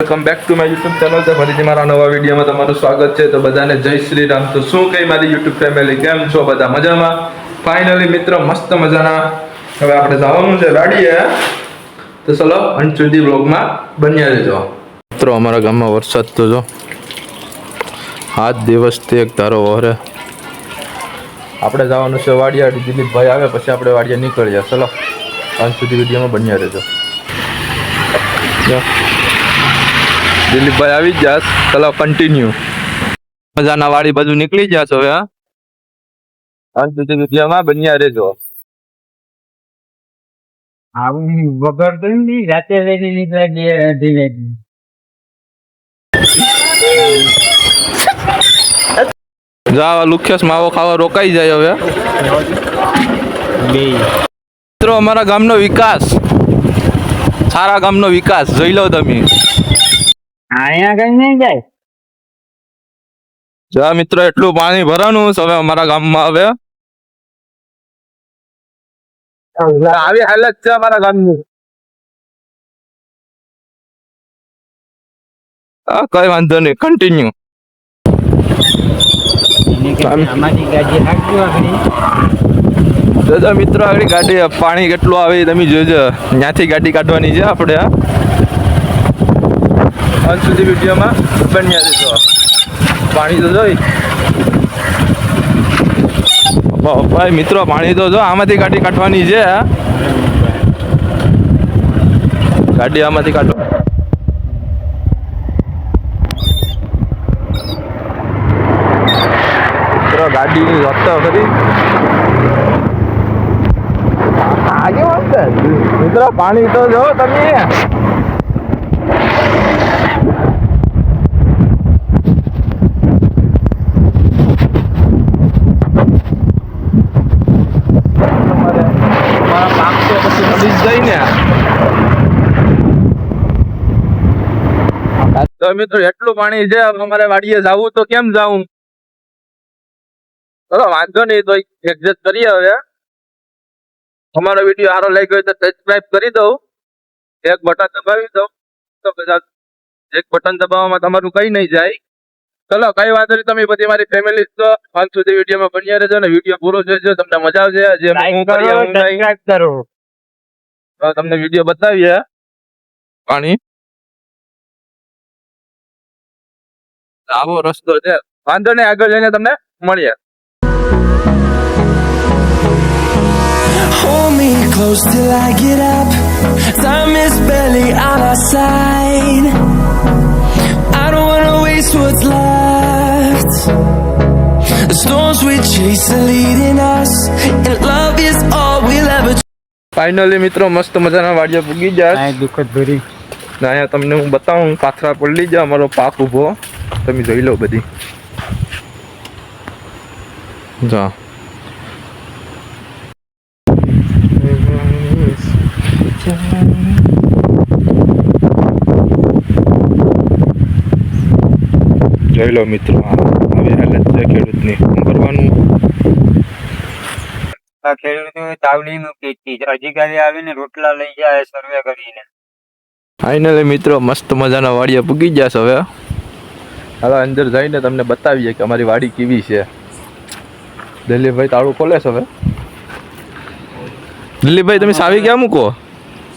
Welcome back to my YouTube channel તો ફરીથી મારા નવા વિડીયોમાં તમારું સ્વાગત છે. તો બધાને જય શ્રી રામ. તો શું કહી મારી યુટ્યુબ ફેમિલી કેમ છો? બધા મજામાં? ફાઇનલી મિત્ર, મસ્ત મજાના. હવે આપણે જવાનું છે વાડીએ. તો ચલો અંત સુધી બ્લોગમાં બન્યા રહેજો. મિત્રો, અમારા ગામમાં વરસાદ તો જો, આજ દિવસથી એક ધારો વહરે. આપણે જવાનું છે વાડિયા દિલીપભાઈ આવે, પછી આપણે વાડિયા નીકળીએ. ચલો. અંત સુધી વિડીયોમાં બન્યા રહેજો. દિલીપભાઈ આવી જાસ ચલો કન્ટિન્યુ મજાના વાડી બધું નીકળી જાસ હવે હા? અંત સુધી વિડીયોમાં બન્યા રહેજો. આવું વગર તો નહીં રાતે વહેલી નીકળે ધીરે જા લુખ્યસ માવો ખાવા રોકાઈ જાય હવે. બે. મિત્રો અમારા ગામનો વિકાસ. સારા ગામનો વિકાસ. જોઈ લો તમે. અહીંયા કઈ નહીં જાય? જો મિત્રો એટલું પાણી ભરાનું હવે અમારા ગામમાં હવે. આવી હાલત છે અમારા ગામની. હા કઈ વાંધો નહીં. કન્ટિન્યુ અમારી ગાડી રાખજો આગળ. જોજો મિત્રો, આગળ ગાડી પાણી કેટલું આવે તમે જોજો. ત્યાંથી ગાડી કાઢવાની છે આપણે અંત સુધી વિડીયોમાં બન્યા જશો પાણી તો જોઈ. ભાઈ મિત્રો, પાણી તો જો, આમાંથી ગાડી કાઢવાની છે ગાડી આમાંથી કાઢો. મિત્રો ગાડીની રસ્તો ખરી આગે મિત્રો, પાણી તો જો તમે. તો મિત્રો, એટલું પાણી છે અમારે વાડીએ જવું તો કેમ જાવું? ચલો, વાંધો નહીં, તો એડજસ્ટ કરીએ હવે. અમારો વીડિયો સારો લાગ્યો હોય તો સબસ્ક્રાઇબ કરી દઉં એક બટન દબાવી દઉં તો બધા એક બટન દબાવવામાં તમારું કઈ નહીં જાય. ચલો કઈ વાંધો નહીં. તમે બધી મારી ફેમિલી તો અંત સુધી વિડીયોમાં બન્યા રહેજો ને વીડિયો પૂરો જોજો. તમને મજા આવશે. જે હું કરો તમને વીડિયો બતાવીએ. પાણી. આવો રસ્તો છે. વાંધો નહીં આગળ જઈને તમને મળીએ. Hold me close till I get up. Time is barely on our side. I don't wanna waste what's left. The storms we chase are leading us, and love is all we'll ever. Finally મિત્રો મસ્ત મજાના વાડિયા પૂગી જાય આ દુઃખદ ભરી ને અહીંયા તમને હું બતાવું પાથરા પડી જાય અમારો પાક ઊભો તમે જોઈ લો બધી જા જોઈ લો મિત્રો આવી હાલત છે ખેડૂતની. શું કરવાનું ખેડૂતો તાવડીનું ખેતી અધિકારી આવીને રોટલા લઈ જાય સર્વે કરીને. ફાઇનલી મિત્રો મસ્ત મજાના વાડિયા પૂગી જશે હવે. હવે અંદર જઈને તમને બતાવીએ કે અમારી વાડી કેવી છે. દિલીપભાઈ તાળું ખોલે છે હવે. દિલીપભાઈ તમે સાવી ક્યાં મૂકો?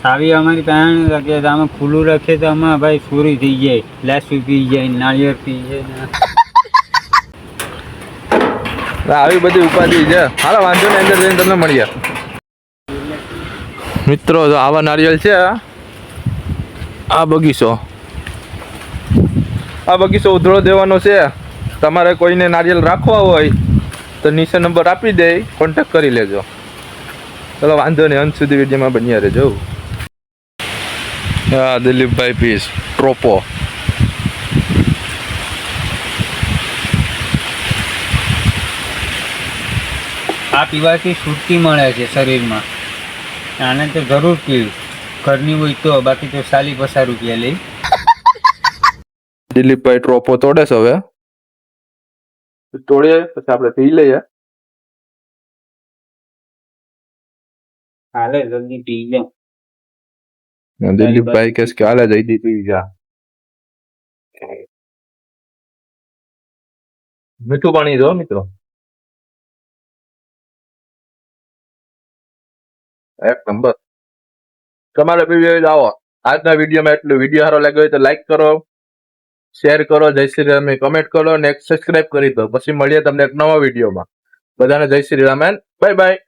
સાવી અમારી પાસે રાખીએ તો આમાં ખુલ્લું રાખીએ તો આમાં ભાઈ ચોરી થઈ જાય. લાસુ પી જાય, નાળિયેર પી જાય આવી બધી ઉપાધિ છે. હાલો, વાંધો ને અંદર જઈને તમને મળીએ મિત્રો તો આવા નારિયેલ છે આ બગીચો. આ બગીચો ઉધળો દેવાનો છે. તમારે કોઈને નારિયેલ રાખવા હોય, તો નીચે નંબર આપી દે. કોન્ટેક્ટ કરી લેજો. ચલો, વાંધો નહીં, અંત સુધી વિડીયોમાં બન્યા રહેજો. હા દિલીપભાઈ પીસ ટ્રોપો આ પીવાથી સુરતી મળે છે શરીરમાં. આને તો જરૂર પીવું. ઘરની હોય તો બાકી તો સાલી પચાસ રૂપિયા લઈ. દિલીપભાઈ ટ્રોપો તોડે છે હવે? તોડીએ પછી આપણે પી લઈએ. હાલે જલ્દી પી લે. દિલીપભાઈ કેસ કે હાલે જઈ પી જા મીઠું પાણી જો મિત્રો એક નંબર તમારે પીવી આવો આજના વિડીયોમાં એટલું વીડિયો સારો લાગ્યો હોય તો લાઈક કરો શેર કરો જય શ્રી રામ કમેન્ટ કરો અને સબસ્ક્રાઇબ કરી દો પછી મળીએ તમને એક નવા વિડીયોમાં બધાને જય શ્રી રામ બાય બાય